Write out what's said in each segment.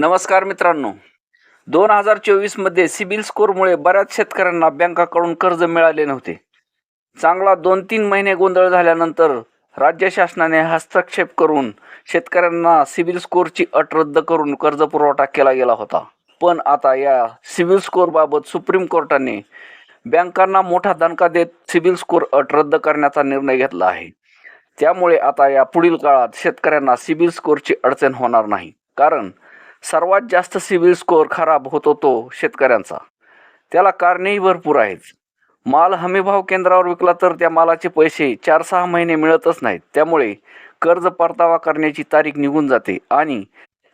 नमस्कार मित्रांनो. दोन हजार चोवीसमध्ये सिबिल स्कोरमुळे बऱ्याच शेतकऱ्यांना बँकाकडून कर्ज मिळाले नव्हते. चांगला दोन तीन महिने गोंधळ झाल्यानंतर राज्य शासनाने हस्तक्षेप करून शेतकऱ्यांना सिबिल स्कोरची अट रद्द करून कर्ज पुरवठा केला गेला होता. पण आता या सिबिल स्कोरबाबत सुप्रीम कोर्टाने बँकांना मोठा दणका देत सिबिल स्कोर अट रद्द करण्याचा निर्णय घेतला आहे. त्यामुळे आता या पुढील काळात शेतकऱ्यांना सिबिल स्कोरची अडचण होणार नाही. कारण सर्वात जास्त सिबिल स्कोअर खराब होतो तो शेतकऱ्यांचा. त्याला कारणेही भरपूर आहेत. माल हमीभाव केंद्रावर विकला तर त्या मालाचे पैसे चार सहा महिने मिळतच नाहीत. त्यामुळे कर्ज परतावा करण्याची तारीख निघून जाते आणि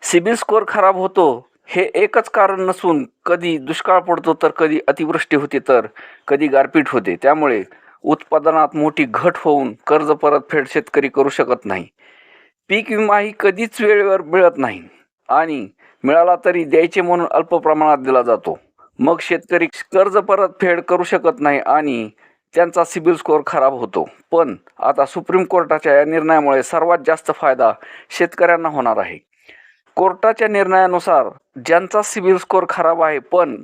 सिबिल स्कोअर खराब होतो हे एकच कारण नसून कधी दुष्काळ पडतो तर कधी अतिवृष्टी होते तर कधी गारपीट होते. त्यामुळे उत्पादनात मोठी घट होऊन कर्ज परतफेड शेतकरी करू शकत नाही. पीक विमाही कधीच वेळेवर मिळत नाही आणि मिळाला तरी द्यायचे म्हणून अल्प प्रमाणात दिला जातो. मग शेतकरी कर्ज परतफेड करू शकत नाही आणि त्यांचा सिबिल स्कोअर खराब होतो. पण आता सुप्रीम कोर्टाच्या या निर्णयामुळे सर्वात जास्त फायदा शेतकऱ्यांना होणार आहे. कोर्टाच्या निर्णयानुसार ज्यांचा सिबिल स्कोअर खराब आहे पण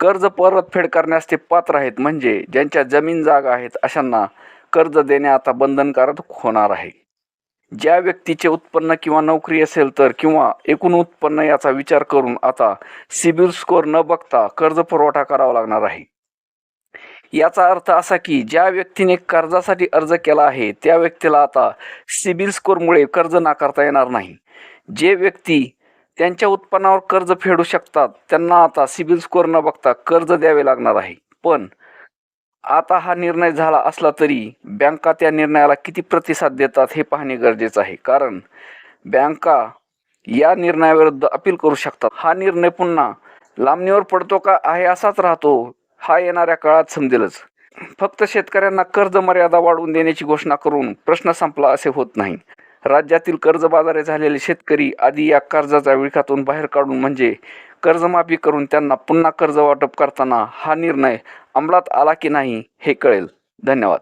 कर्ज परतफेड करण्यास ते पात्र आहेत म्हणजे ज्यांच्या जमीन जागा आहेत अशांना कर्ज देणे आता बंधनकारक होणार आहे. ज्या व्यक्तीचे उत्पन्न किंवा नोकरी असेल तर किंवा एकूण उत्पन्न याचा विचार करून आता सिबिल स्कोअर न बघता कर्ज पुरवठा करावा लागणार आहे. याचा अर्थ असा की ज्या व्यक्तीने कर्जासाठी अर्ज केला आहे त्या व्यक्तीला आता सिबिल स्कोअरमुळे कर्ज नाकारता येणार नाही. जे व्यक्ती त्यांच्या उत्पन्नावर कर्ज फेडू शकतात त्यांना आता सिबिल स्कोअर न बघता कर्ज द्यावे लागणार आहे. पण आता हा निर्णय झाला असला तरी बँका त्या निर्णयाला किती प्रतिसाद देतात हे पाहणे गरजेचं आहे. कारण बँका या निर्णयाविरुद्ध अपील करू शकतात. हा निर्णय पुन्हा लांबणीवर पडतो का आहे असाच राहतो हा येणाऱ्या काळात समजेलच. फक्त शेतकऱ्यांना कर्ज मर्यादा वाढवून देण्याची घोषणा करून प्रश्न संपला असे होत नाही. राज्यातील कर्जबाजारे झालेले शेतकरी आधी या कर्जाचा विळखातून बाहेर काढून म्हणजे कर्जमाफी करून त्यांना पुन्हा कर्ज वाटप करताना हा निर्णय अंमलात आला की नाही हे कळेल. धन्यवाद.